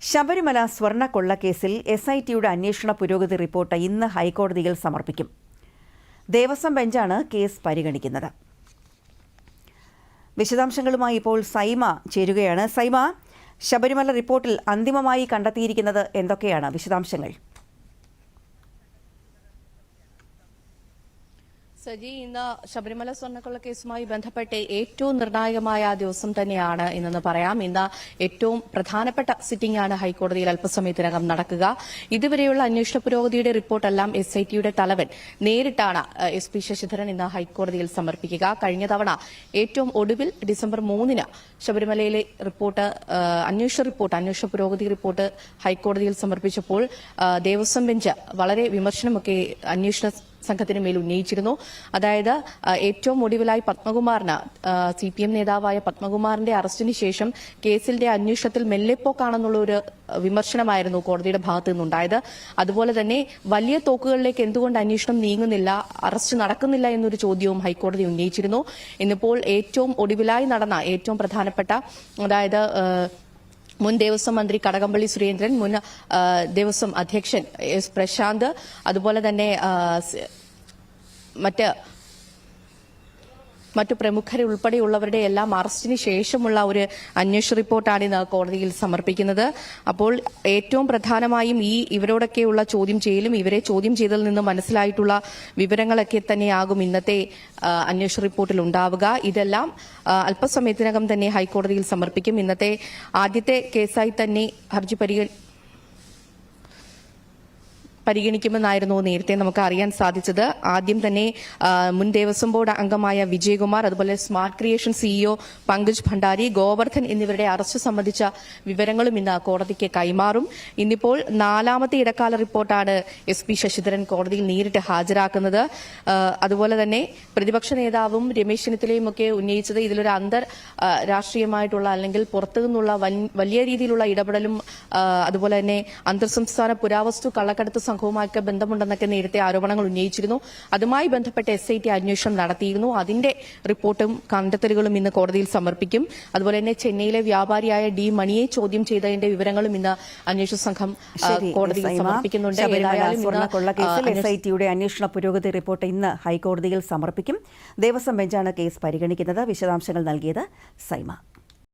ശബരിമല സ്വർണ കൊള്ളക്കേസിൽ S I ടിയുടെ അന്വേഷണ പുരോഗതി റിപ്പോർട്ട് ഇന്ന് ഹൈക്കോടതിയിൽ സമർപ്പിക്കും. ദേവസ്വം ബെഞ്ചാണ് കേസ് പരിഗണിക്കുന്നത്. വിശദാംശങ്ങളുമായി ഇപ്പോൾ സൈമ ചേരുകയാണ്. സൈമ ശബരിമല റിപ്പോർട്ടിൽ അന്തിമമായി കണ്ടെത്തിയിരിക്കുന്നത് എന്തൊക്കെയാണ് വിശദാംശങ്ങൾ? സജി ഇന്ന് ശബരിമല സ്വർണക്കൊള്ള കേസുമായി ബന്ധപ്പെട്ട് ഏറ്റവും നിർണായകമായ ദിവസം തന്നെയാണ് ഇന്നെന്ന് പറയാം. ഇന്ന് ഏറ്റവും പ്രധാനപ്പെട്ട സിറ്റിംഗ് ആണ് ഹൈക്കോടതിയിൽ അല്പസമയത്തിനകം നടക്കുക. ഇതുവരെയുള്ള അന്വേഷണ പുരോഗതിയുടെ റിപ്പോർട്ടെല്ലാം എസ് ഐ ടിയുടെ തലവൻ നേരിട്ടാണ് എസ് പി ശശിധരൻ ഇന്ന് ഹൈക്കോടതിയിൽ സമർപ്പിക്കുക. കഴിഞ്ഞ തവണ ഏറ്റവും ഒടുവിൽ ഡിസംബർ മൂന്നിന് ശബരിമലയിലെ റിപ്പോർട്ട് അന്വേഷണ റിപ്പോർട്ട് അന്വേഷണ പുരോഗതി റിപ്പോർട്ട് ഹൈക്കോടതിയിൽ സമർപ്പിച്ചപ്പോൾ ദേവസ്വം ബെഞ്ച് വളരെ വിമർശനമൊക്കെ അന്വേഷണ സംഘത്തിന് മേൽ ഉന്നയിച്ചിരുന്നു. അതായത് ഏറ്റവും ഒടുവിലായി പത്മകുമാറിന് സി പി എം നേതാവായ പത്മകുമാറിന്റെ അറസ്റ്റിന് ശേഷം കേസിന്റെ അന്വേഷണത്തിൽ മെല്ലെപ്പോക്കാണെന്നുള്ള ഒരു വിമർശനമായിരുന്നു കോടതിയുടെ ഭാഗത്തു നിന്നുണ്ടായത്. അതുപോലെ തന്നെ വലിയ തോക്കുകളിലേക്ക് എന്തുകൊണ്ട് അന്വേഷണം നീങ്ങുന്നില്ല അറസ്റ്റ് നടക്കുന്നില്ല എന്നൊരു ചോദ്യവും ഹൈക്കോടതി ഉന്നയിച്ചിരുന്നു. ഇന്നിപ്പോൾ ഏറ്റവും ഒടുവിലായി നടന്ന ഏറ്റവും പ്രധാനപ്പെട്ട അതായത് മുൻ ദേവസ്വം മന്ത്രി കടകംപള്ളി സുരേന്ദ്രൻ മുൻ ദേവസ്വം അധ്യക്ഷൻ എസ് പ്രശാന്ത് അതുപോലെ തന്നെ മറ്റ് മറ്റു പ്രമുഖരെ ഉൾപ്പെടെയുള്ളവരുടെ എല്ലാം അറസ്റ്റിന് ശേഷമുള്ള ഒരു അന്വേഷണ റിപ്പോർട്ടാണ് ഇന്ന് കോടതിയിൽ സമർപ്പിക്കുന്നത്. അപ്പോൾ ഏറ്റവും പ്രധാനമായും ഈ ഇവരോടൊക്കെയുള്ള ചോദ്യം ചെയ്യലും ഇവരെ ചോദ്യം ചെയ്തതിൽ നിന്ന് മനസ്സിലായിട്ടുള്ള വിവരങ്ങളൊക്കെ തന്നെയാകും ഇന്നത്തെ അന്വേഷണ റിപ്പോർട്ടിൽ ഉണ്ടാവുക. ഇതെല്ലാം അല്പസമയത്തിനകം തന്നെ ഹൈക്കോടതിയിൽ സമർപ്പിക്കും. ഇന്നത്തെ ആദ്യത്തെ കേസായി തന്നെ ഹർജി പരിഗണി പരിഗണിക്കുമെന്നായിരുന്നു നേരത്തെ നമുക്ക് അറിയാൻ സാധിച്ചത്. ആദ്യം തന്നെ മുൻ ദേവസ്വം ബോർഡ് അംഗമായ വിജയകുമാർ അതുപോലെ smart creation CEO Pankaj Bhandari Govardhan എന്നിവരുടെ അറസ്റ്റ് സംബന്ധിച്ച വിവരങ്ങളും ഇന്ന് കോടതിക്ക് കൈമാറും. ഇന്നിപ്പോൾ നാലാമത്തെ ഇടക്കാല റിപ്പോർട്ടാണ് എസ് പി ശശിധരൻ കോടതിയിൽ നേരിട്ട് ഹാജരാക്കുന്നത്. അതുപോലെ തന്നെ പ്രതിപക്ഷ നേതാവും രമേശ് ചെന്നിത്തലയും ഒക്കെ ഉന്നയിച്ചത് ഇതിലൊരു അന്തർ രാഷ്ട്രീയമായിട്ടുള്ള അല്ലെങ്കിൽ പുറത്തു നിന്നുള്ള വലിയ രീതിയിലുള്ള ഇടപെടലും അതുപോലെ തന്നെ അന്തർ സംസ്ഥാന പുരാവസ്തു കള്ളക്കടത്ത് സംഘവുമായൊക്കെ ബന്ധമുണ്ടെന്നൊക്കെ നേരത്തെ ആരോപണങ്ങൾ ഉന്നയിച്ചിരുന്നു. അതുമായി ബന്ധപ്പെട്ട് എസ് ഐ ടി അന്വേഷണം നടത്തിയിരുന്നു. അതിന്റെ റിപ്പോർട്ടും കണ്ടെത്തലുകളും ഇന്ന് കോടതിയിൽ സമർപ്പിക്കും. അതുപോലെ തന്നെ ചെന്നൈയിലെ വ്യാപാരിയായ ഡി മണിയെ ചോദ്യം ചെയ്തതിന്റെ വിവരങ്ങളും ഇന്ന് അന്വേഷണ സംഘം കോടതിയിൽ സമർപ്പിക്കുന്നുണ്ട്. എസ് ഐ ടിയുടെ അന്വേഷണ പുരോഗതി റിപ്പോർട്ട് ഇന്ന് ഹൈക്കോടതിയിൽ സമർപ്പിക്കും. ദേവസ്വം ബെഞ്ചാണ് കേസ് പരിഗണിക്കുന്നത്. വിശദാംശങ്ങൾ നൽകിയത് സൈമ.